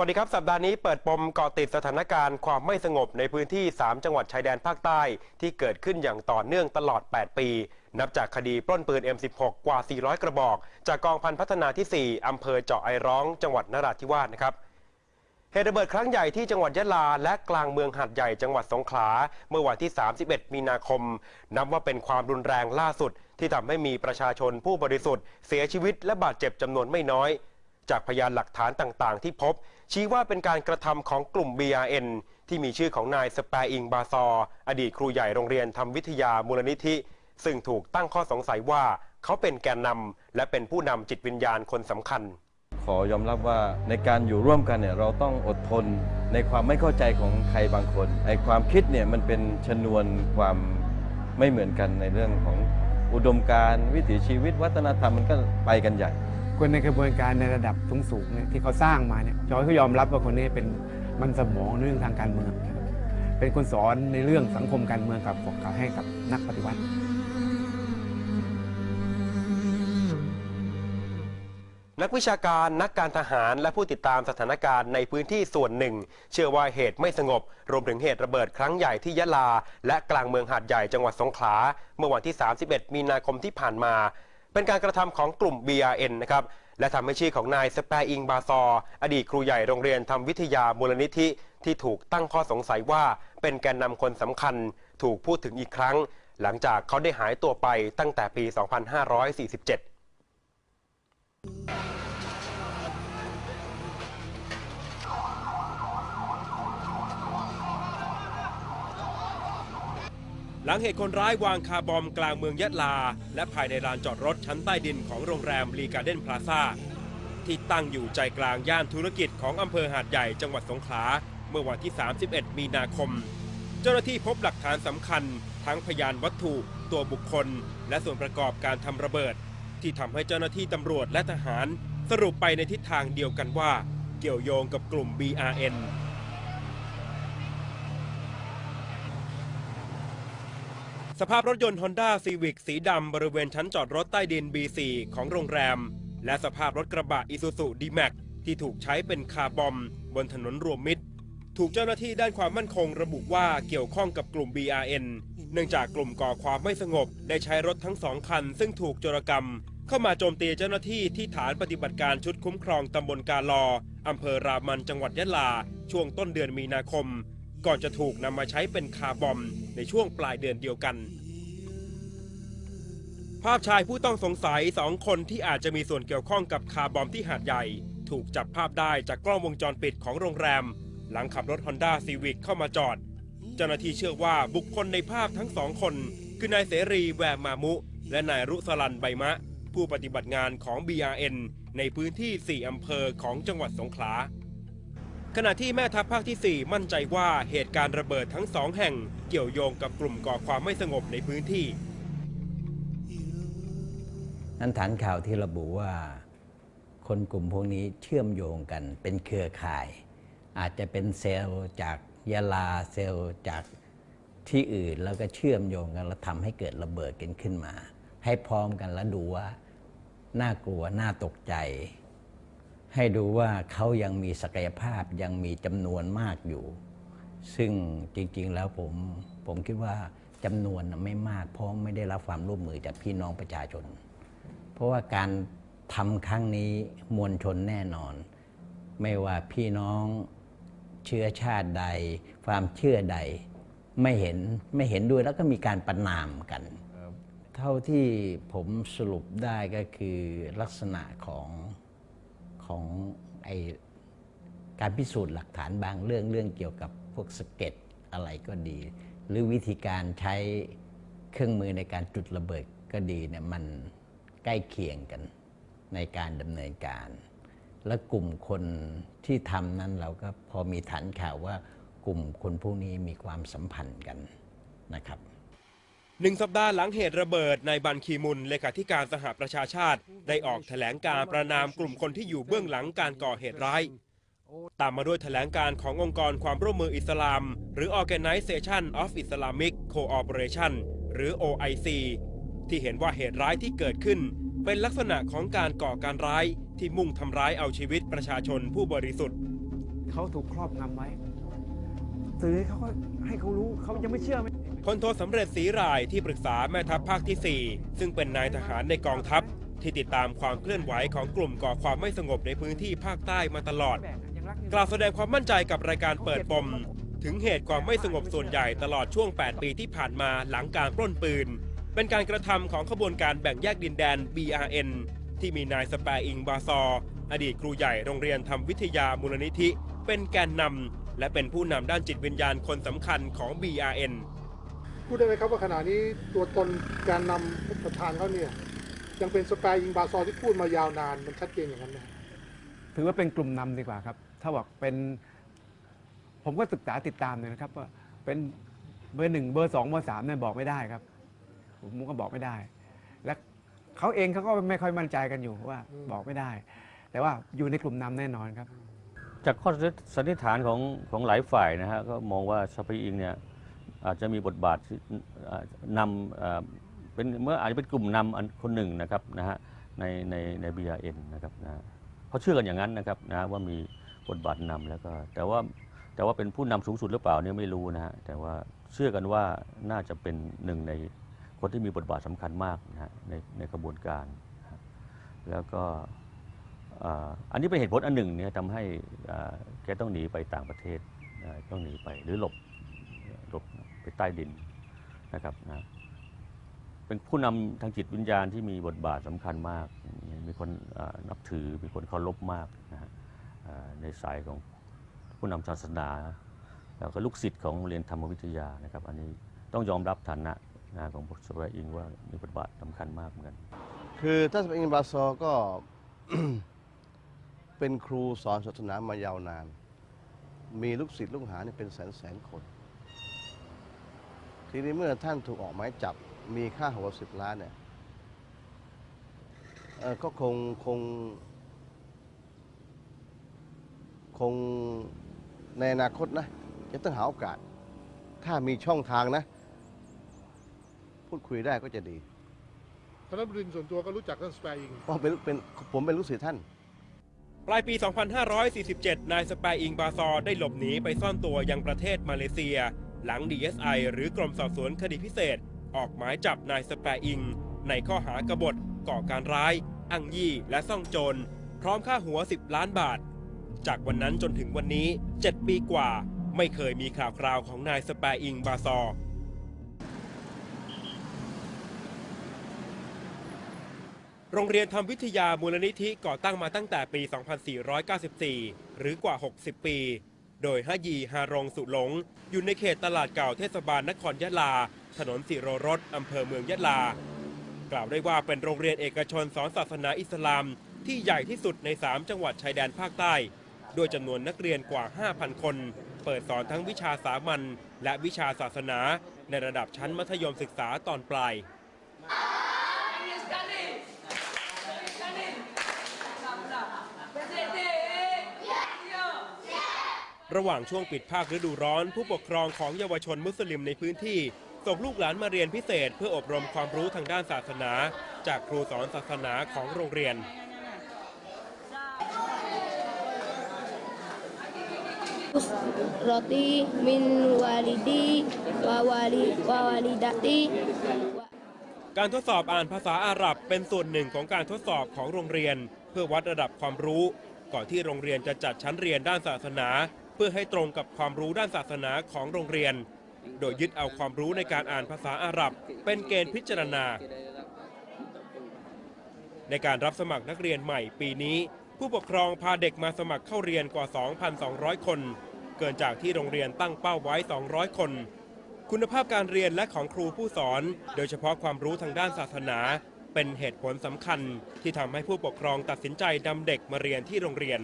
วัสดีครับ สัปดาห์นี้เปิดปมเกาะติดสถานการณ์ความไม่สงบในพื้นที่ 3 จังหวัดชายแดนภาคใต้ ที่เกิดขึ้นอย่างต่อเนื่องตลอด 8 ปี นับจากคดีปล้นปืน M16 กว่า 400 กระบอก จากกองพันพัฒนาที่ 4 อำเภอเจาะไอร้อง จังหวัดนราธิวาสนะครับเหตุระเบิดครั้งใหญ่ที่จังหวัดยะลา และกลางเมืองหาดใหญ่จังหวัดสงขลา เมื่อวันที่ 31 มีนาคม นับว่าเป็นความรุนแรงล่าสุด ที่ทำให้มีประชาชนผู้บริสุทธิ์ เสียชีวิตและบาดเจ็บจำนวนไม่น้อย จากพยานหลักฐานต่างๆ ที่พบ ชี้ว่าเป็นการกระทำของกลุ่ม BRN ที่มีชื่อของนายสแปร์อิงบาซอ อดีตครูใหญ่โรงเรียนทำวิทยามูลนิธิ ซึ่งถูกตั้งข้อสงสัยว่าเขาเป็นแกนนำและเป็นผู้นำจิตวิญญาณคนสำคัญ ขอยอมรับว่าในการอยู่ร่วมกันเนี่ยเราต้องอดทนในความไม่เข้าใจของใครบางคนไอ้ความคิดเนี่ยมันเป็นชนวนความไม่เหมือนกันในเรื่องของอุดมการณ์วิถีชีวิตวัฒนธรรมมันก็ไปกันใหญ่ คนในกระบวนการในระดับสูงสูงๆเนี่ยที่เขาสร้างมาเนี่ยจอยเขายอมรับว่าคนนี้เป็นมันสมองเรื่องทางการเมือง เป็นคนสอนในเรื่องสังคมการเมืองกับกับให้กับนักปฏิวัตินักวิชาการนักการทหารและผู้ติดตามสถานการณ์ในพื้นที่ส่วนหนึ่ง เชื่อว่าเหตุไม่สงบ รวมถึงเหตุระเบิดครั้งใหญ่ที่ยะลา และกลางเมืองหาดใหญ่จังหวัดสงขลา เมื่อวันที่ 31 มีนาคมที่ผ่านมา เป็นการกระทำของกลุ่ม BRN นะครับ และทำให้ชื่อของนายสแปร์อิงบาซอ อดีตครูใหญ่โรงเรียนทำวิทยามูลนิธิ ที่ถูกตั้งข้อสงสัยว่า เป็นแกนนำคนสำคัญ ถูกพูดถึงอีกครั้ง หลังจากเขาได้หายตัวไปตั้งแต่ปี 2547 หลังเหตุคนร้ายวางคาร์บอมกลางเมืองยะลา และภายในลานจอดรถชั้นใต้ดินของโรงแรมรีการ์เด้นพลาซ่าที่ตั้งอยู่ใจกลางย่านธุรกิจของอำเภอหาดใหญ่จังหวัดสงขลาเมื่อวันที่ 31 มีนาคม เจ้าหน้าที่พบหลักฐานสำคัญ ทั้งพยานวัตถุ ตัวบุคคล และส่วนประกอบการทำระเบิด ที่ทำให้เจ้าหน้าที่ตำรวจและทหาร สรุปไปในทิศทางเดียวกันว่า เกี่ยวโยงกับกลุ่ม BRN สภาพรถยนต์ Honda Civic สีดำบริเวณชั้นจอดรถใต้ดิน B4 ของโรงแรม และสภาพรถกระบะ Isuzu D-Max ที่ถูกใช้เป็นคาร์บอม บนถนนรวมมิตร ถูกเจ้าหน้าที่ด้านความมั่นคงระบุว่าเกี่ยวข้องกับกลุ่ม BRN เนื่องจากกลุ่มก่อความไม่สงบ ได้ใช้รถทั้งสองคัน ซึ่งถูกโจรกรรม เข้ามาโจมตีเจ้าหน้าที่ที่ฐานปฏิบัติการชุดคุ้มครองตำบลกาลออำเภอรามันจังหวัดยะลา ช่วงต้นเดือนมีนาคม ก่อนจะถูกนำมาใช้เป็นคาร์บอมในช่วงปลายเดือนเดียวกัน ภาพชายผู้ต้องสงสัยสองคนที่อาจจะมีส่วนเกี่ยวข้องกับคาร์บอมที่หาดใหญ่ ถูกจับภาพได้จากกล้องวงจรปิดของโรงแรม หลังขับรถ Honda Civic เข้ามาจอด เจ้าหน้าที่เชื่อว่าบุคคลในภาพทั้งสองคน คือนายเสรีแวมามุ และนายรุสลันใบมะ ผู้ปฏิบัติงานของ BRN ในพื้นที่ 4 อำเภอของจังหวัดสงขลา ขณะที่แม่ทัพภาคที่ 4 มั่นใจว่าเหตุการณ์ระเบิดทั้งสองแห่งเกี่ยวโยงกับกลุ่มก่อความไม่สงบในพื้นที่ นั้นฐานข่าวที่ระบุว่า คนกลุ่มพวกนี้เชื่อมโยงกันเป็นเครือข่าย อาจจะเป็นเซลล์จากยาลาเซลล์จากที่อื่นแล้วก็เชื่อมโยงกันแล้วทำให้เกิดระเบิดกันขึ้นมา ให้พร้อมกันแล้วดูว่าน่ากลัวน่าตกใจ ให้ดูว่าเขายังมีศักยภาพยังมีจำนวนมากอยู่ ซึ่งจริง ๆ แล้วผมผมคิดว่าจำนวนน่ะไม่มาก เพราะไม่ได้รับความร่วมมือจากพี่น้องประชาชน เพราะว่าการทำครั้งนี้มวลชนแน่นอน ไม่ว่าพี่น้องเชื้อชาติใด ความเชื่อใดไม่เห็นไม่เห็นด้วยแล้วก็มีการประนามกัน เท่าที่ผมสรุปได้ก็คือลักษณะของ ของไอการพิสูจน์หลักฐานบางเรื่องเรื่องเกี่ยวกับพวกสเก็ตอะไรก็ดี หรือวิธีการใช้เครื่องมือในการจุดระเบิดก็ดีเนี่ยมันใกล้เคียงกันในการดำเนินการ และกลุ่มคนที่ทำนั้นเราก็พอมีฐานข่าวว่ากลุ่มคนพวกนี้มีความสัมพันธ์กันนะครับ หนึ่งสัปดาห์หลังเหตุระเบิดในบันคีมุนเลขาธิการสหประชาชาติ ได้ออกแถลงการประนามกลุ่มคนที่อยู่เบื้องหลังการก่อเหตุร้าย ตามมาด้วยแถลงการขององค์กรความร่วมมืออิสลาม หรือ Organization of Islamic Cooperation หรือ OIC ที่เห็นว่าเหตุร้ายที่เกิดขึ้น เป็นลักษณะของการก่อการร้ายที่มุ่งทำร้ายเอาชีวิตประชาชนผู้บริสุทธิ์ เขาถูกครอบงำไว้สื่อเขาก็ให้เขารู้เขายังไม่เชื่อไหม พลโทสำเร็จศรีรายที่ปรึกษาแม่ทัพภาคที่ 4 ซึ่งเป็นนายทหารในกองทัพ ที่ติดตามความเคลื่อนไหวของกลุ่มก่อความไม่สงบในพื้นที่ภาคใต้มาตลอด กล่าวแสดงความมั่นใจกับรายการเปิดปม ถึงเหตุความไม่สงบส่วนใหญ่ตลอดช่วง 8 ปีที่ผ่านมาหลังการปล้นปืน เป็นการกระทำของขบวนการแบ่งแยกดินแดน BRN ที่มีนายสแปร์อิงบาซอ อดีตครูใหญ่โรงเรียนทำวิทยามูลนิธิ เป็นแกนนำและเป็นผู้นำด้านจิตวิญญาณคนสำคัญของ BRN พูดได้ไหมครับว่าขณะนี้ตัวตนการนำประธานเขาเนี่ยยังเป็นสปายยิงบาซอที่พูดมายาวนานมันชัดเจนอย่างนั้นไหมถือว่าเป็นกลุ่มนำดีกว่าครับ ถ้าบอกเป็น ผมก็ศึกษาติดตามเลยนะครับว่าเป็นเบอร์หนึ่งเบอร์สองเบอร์สามเนี่ยบอกไม่ได้ครับ ผมก็บอกไม่ได้ และเขาเองเขาก็ไม่ค่อยมั่นใจกันอยู่ว่าบอกไม่ได้ แต่ว่าอยู่ในกลุ่มนำแน่นอนครับ จากข้อสันนิษฐานของของหลายฝ่ายนะฮะก็มองว่าสปีอิงเนี่ย อาจจะมีบทบาทนำเป็นเมื่ออาจจะเป็นกลุ่มนำคนหนึ่งนะครับนะฮะในในใน BRN นะครับนะเขาเชื่อกันอย่างนั้นนะครับนะว่ามีบทบาทนำแล้วก็แต่ว่าแต่ว่าเป็นผู้นำสูงสุดหรือเปล่าเนี่ยไม่รู้นะฮะแต่ว่าเชื่อกันว่าน่าจะเป็นหนึ่งในคนที่มีบทบาทสำคัญมากนะฮะในในกระบวนการ แล้วก็อันนี้เป็นเหตุผลอันหนึ่งเนี่ยทำให้แกต้องหนีไปต่างประเทศต้องหนีไปหรือหลบ ใต้ดินนะครับนะเป็นผู้นำทางจิตวิญญาณที่มีบทบาทสำคัญมาก มีคนนับถือ มีคนเคารพมากนะฮะในสายของผู้นำศาสนาแล้วก็ลูกศิษย์ของเรียนธรรมวิทยานะครับ อันนี้ต้องยอมรับฐานะนะของพระสวอิงว่ามีบทบาทสำคัญมากเหมือนกัน คือท่านสเปนบาซอก็เป็นครูสอนศาสนามายาวนาน มีลูกศิษย์ลูกหาเนี่ยเป็นแสนแสนคน ทีนี้เมื่อท่านถูกออกหมายจับมีค่าหัวสิบล้านเนี่ยเอ่อก็คงคง คงในอนาคตนะ จะต้องหาโอกาส ถ้ามีช่องทางนะ พูดคุยได้ก็จะดีท่านบรินส่วนตัวก็รู้จักท่านสปายยิงเพราะเป็นเป็นผมเป็นลูกศิษย์ท่าน ปลายปี 2547 นายสปายอิงบาซอได้หลบหนีไปซ่อนตัวยังประเทศมาเลเซีย หลัง DSI หรือกรมสอบสวนคดีพิเศษ ออกหมายจับนายสแปอิง ในข้อหากบฏก่อการร้าย อังยี่ และซ่องโจร พร้อมค่าหัว 10 ล้านบาท จากวันนั้นจนถึงวันนี้ 7 ปีกว่า ไม่เคยมีข่าวคราวของนายสแปอิงบาซอโรงเรียนทำวิทยามูลนิธิก่อตั้งมาตั้งแต่ปี 2494 หรือกว่า 60 ปี โดยฮะยีฮารองสุหลง อยู่ในเขตตลาดเก่าเทศบาลนครยะลา ถนนสิโรรสอำเภอเมืองยะลา กล่าวได้ว่าเป็นโรงเรียนเอกชนสอนศาสนาอิสลาม ที่ใหญ่ที่สุดใน 3 จังหวัดชายแดนภาคใต้ โดยจำนวนนักเรียนกว่า 5,000 คน เปิดสอนทั้งวิชาสามัญและวิชาศาสนา ในระดับชั้นมัธยมศึกษาตอนปลาย ระหว่างช่วงปิดภาคฤดูร้อน ผู้ปกครองของเยาวชนมุสลิมในพื้นที่ ส่งลูกหลานมาเรียนพิเศษ เพื่ออบรมความรู้ทางด้านศาสนา จากครูสอนศาสนาของโรงเรียน roti min walidi wa wali wa walidati การทดสอบอ่านภาษาอาหรับเป็นส่วนหนึ่งของการทดสอบของโรงเรียน เพื่อวัดระดับความรู้ ก่อนที่โรงเรียนจะจัดชั้นเรียนด้านศาสนา เพื่อให้ตรงกับความรู้ด้านศาสนาของโรงเรียน โดยยึดเอาความรู้ในการอ่านภาษาอาหรับ เป็นเกณฑ์พิจารณา ในการรับสมัครนักเรียนใหม่ปีนี้ ผู้ปกครองพาเด็กมาสมัครเข้าเรียนกว่า 2,200 คน เกินจากที่โรงเรียนตั้งเป้าไว้ 200 คน คุณภาพการเรียนและของครูผู้สอน โดยเฉพาะความรู้ทางด้านศาสนา เป็นเหตุผลสำคัญที่ทำให้ผู้ปกครองตัดสินใจนำเด็กมาเรียนที่โรงเรียน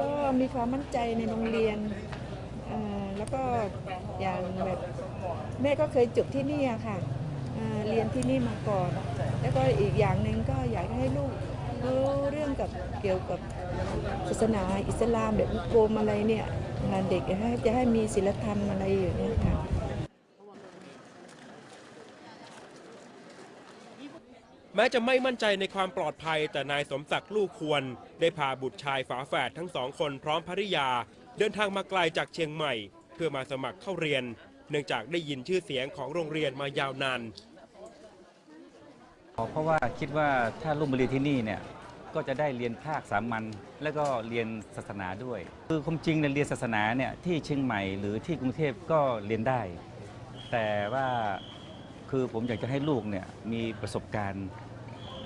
ก็ มีความมั่นใจในโรงเรียนแล้วก็อย่างแบบแม่ก็เคยจบที่นี่ค่ะเรียนที่นี่มาก่อน แล้วก็อีกอย่างหนึ่งก็อยากให้ลูกรู้เรื่องกับเกี่ยวกับศาสนาอิสลามแบบโกมอะไรเนี่ยงานเด็กจะให้มีศีลธรรมอะไรอยู่เนี่ยค่ะ แม้จะไม่มั่นใจในความปลอดภัย แต่นายสมศักดิ์ลูกควร ได้พาบุตรชายฝาแฝดทั้งสองคนพร้อมภริยา เดินทางมาไกลจากเชียงใหม่ เพื่อมาสมัครเข้าเรียน เนื่องจากได้ยินชื่อเสียงของโรงเรียนมายาวนานเพราะว่าคิดว่าถ้าลูกมาเรียนที่นี่เนี่ยก็จะได้เรียนภาคสามัญแล้วก็เรียนศาสนาด้วย คือความจริงเนี่ยเรียนศาสนาเนี่ยที่เชียงใหม่หรือที่กรุงเทพก็เรียนได้ แต่ว่าคือผมอยากจะให้ลูกเนี่ยมีประสบการณ์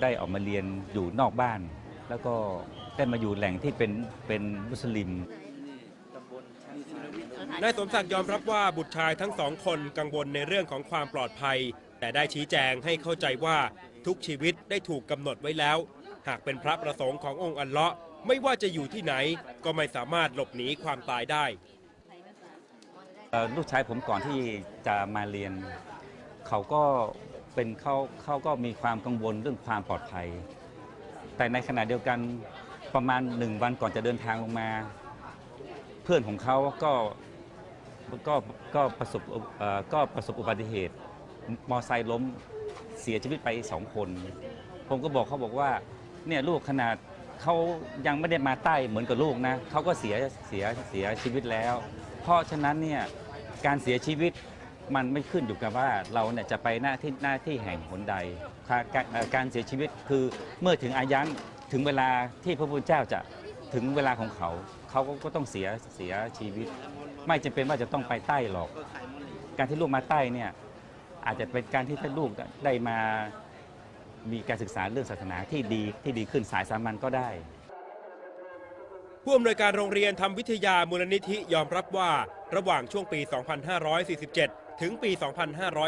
ได้ออกมาเรียนอยู่นอกบ้าน แล้วก็ได้มาอยู่แหล่งที่เป็นเป็นมุสลิม นายสมศักดิ์ยอมรับว่าบุตรชายทั้งสองคนกังวลในเรื่องของความปลอดภัย แต่ได้ชี้แจงให้เข้าใจว่าทุกชีวิตได้ถูกกำหนดไว้แล้ว หากเป็นพระประสงค์ขององค์อัลเลาะห์ไม่ว่าจะอยู่ที่ไหนก็ไม่สามารถหลบหนีความตายได้ เอ่อลูกชายผมก่อนที่จะมาเรียน เขาก็ เป็นเขาเขาก็มีความกังวลเรื่องความปลอดภัย แต่ในขณะเดียวกันประมาณหนึ่งวันก่อนจะเดินทางลงมา เพื่อนของเขาก็ก็ก็ประสบก็ประสบอุบัติเหตุ มอไซค์ล้มเสียชีวิตไปสองคน ผมก็บอกเขาบอกว่าเนี่ยลูกขนาดเขายังไม่ได้มาใต้เหมือนกับลูกนะเขาก็เสียเสียเสียชีวิตแล้ว เพราะฉะนั้นเนี่ยการเสียชีวิต มันไม่ขึ้นอยู่กับว่าเราเนี่ยจะไปหน้าที่หน้าที่แห่งหนใดการการเสียชีวิตคือเมื่อถึงอายันถึงเวลาที่พระพุทธเจ้าจะถึงเวลาของเขา เขาก็ก็ต้องเสียเสียชีวิต ไม่จำเป็นว่าจะต้องไปใต้หรอก การที่ลูกมาใต้เนี่ยอาจจะเป็นการที่ท่านลูกได้มามีการศึกษาเรื่องศาสนาที่ดีที่ดีขึ้นสายสามัญก็ได้ ผู้อำนวยการโรงเรียนทำวิทยามูลนิธิยอมรับว่าระหว่างช่วงปี 2547 ถึงปี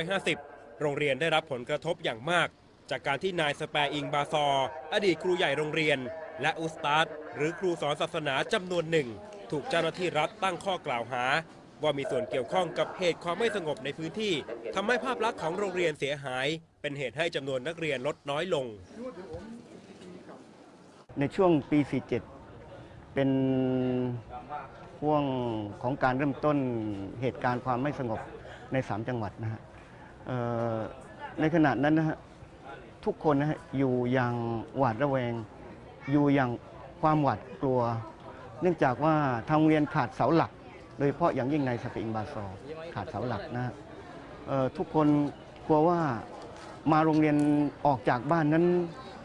2550 โรงเรียนได้รับผลกระทบอย่างมาก จากการที่นายสแปร์อิงบาซอ อดีตครูใหญ่โรงเรียน และอุสตาดหรือครูสอนศาสนาจำนวนหนึ่ง ถูกเจ้าหน้าที่รัฐตั้งข้อกล่าวหา ว่ามีส่วนเกี่ยวข้องกับเหตุความไม่สงบในพื้นที่ทำให้ภาพลักษณ์ของโรงเรียนเสียหาย เป็นเหตุให้จำนวนนักเรียนลดน้อยลง ในช่วงปี 47 เป็นห่วงของการเริ่มต้นเหตุการณ์ความไม่สงบ ใน 3 จังหวัดนะฮะในขณะนั้นนะฮะทุกคนนะฮะอยู่อย่างหวาดระแวง อยู่อย่างความหวาดกลัว เนื่องจากว่าทางเรียนขาดเสาหลัก โดยเฉพาะอย่างยิ่งในสเปอิงบาซอขาดเสาหลักนะฮะทุกคนกลัวว่ามาโรงเรียนออกจากบ้านนั้น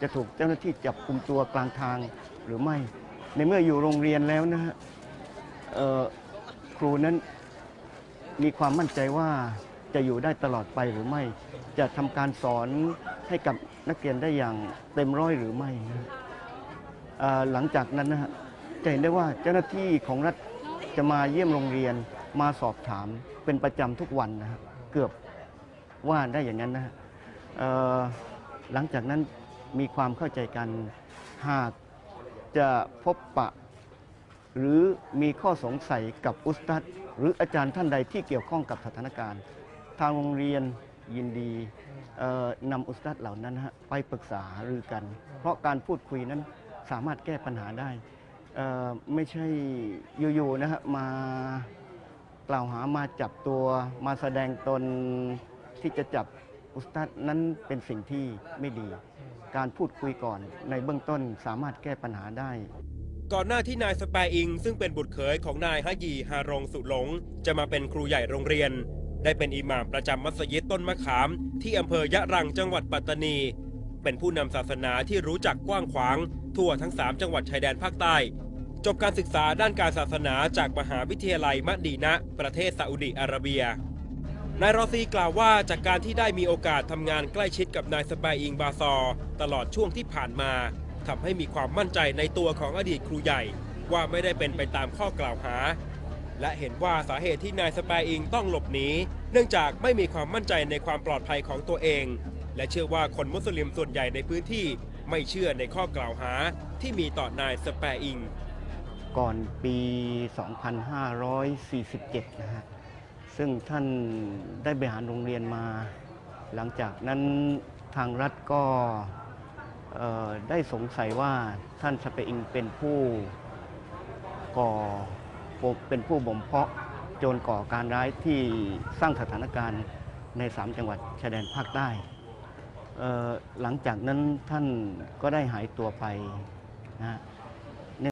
จะถูกเจ้าหน้าที่จับกลุ่มตัวกลางทางหรือไม่ ในเมื่ออยู่โรงเรียนแล้วนะฮะครูนั้น มีความมั่นใจว่าจะอยู่ได้ตลอดไปหรือไม่ จะทำการสอนให้กับนักเรียนได้อย่างเต็มร้อยหรือไม่นะหลังจากนั้นนะฮะจะเห็นได้ว่าเจ้าหน้าที่ของรัฐจะมาเยี่ยมโรงเรียนมาสอบถามเป็นประจำทุกวันนะฮะเกือบว่าได้อย่างนั้นนะฮะหลังจากนั้นมีความเข้าใจกันหากจะพบปะ หรือมีข้อสงสัยกับอุสตัดหรืออาจารย์ท่านใดที่เกี่ยวข้องกับสถานการณ์ ทางโรงเรียนยินดีเอ่อนำอุสตัดเหล่านั้นฮะไปปรึกษาหรือกัน เพราะการพูดคุยนั้นสามารถแก้ปัญหาได้ไม่ใช่อยู่ๆนะฮะมากล่าวหามาจับตัวมาแสดงตนที่จะจับอุสตัดนั้นเป็นสิ่งที่ไม่ดี การพูดคุยก่อนในเบื้องต้นสามารถแก้ปัญหาได้ ก่อนหน้าที่นายสแปอิง ซึ่งเป็นบุตรเขยของนายฮะยีฮารงสุหลง จะมาเป็นครูใหญ่โรงเรียน ได้เป็นอิหม่ามประจำมัสยิดต้นมะขาม ที่อำเภอยะรังจังหวัดปัตตานี เป็นผู้นำศาสนาที่รู้จักกว้างขวาง ทั่วทั้ง 3 จังหวัดชายแดนภาคใต้ จบการศึกษาด้านการศาสนาจากมหาวิทยาลัยมะดีนะ ประเทศซาอุดิอาระเบียนายรอซีกล่าวว่าจากการที่ได้มีโอกาสทำงานใกล้ชิดกับนายสปร์อิงบาซอ ตลอดช่วงที่ผ่านมา ทำให้มีความมั่นใจในตัวของอดีตครูใหญ่ ว่าไม่ได้เป็นไปตามข้อกล่าวหา และเห็นว่าสาเหตุที่นายสแปร์อิงต้องหลบหนีเนื่องจากไม่มีความมั่นใจในความปลอดภัยของตัวเอง และเชื่อว่าคนมุสลิมส่วนใหญ่ในพื้นที่ไม่เชื่อในข้อกล่าวหาที่มีต่อนายสแปร์อิง ก่อนปี 2547 นะฮะ ซึ่งท่านได้บริหารโรงเรียนมา หลังจากนั้นทางรัฐก็ ได้สงสัยว่าท่านสเปอิงเป็นผู้ก่อเป็นผู้บ่มเพาะโจรก่อการร้ายที่สร้างสถานการณ์ใน 3 จังหวัดชายแดนภาคใต้ หลังจากนั้นท่านก็ได้หายตัวไปนะฮะ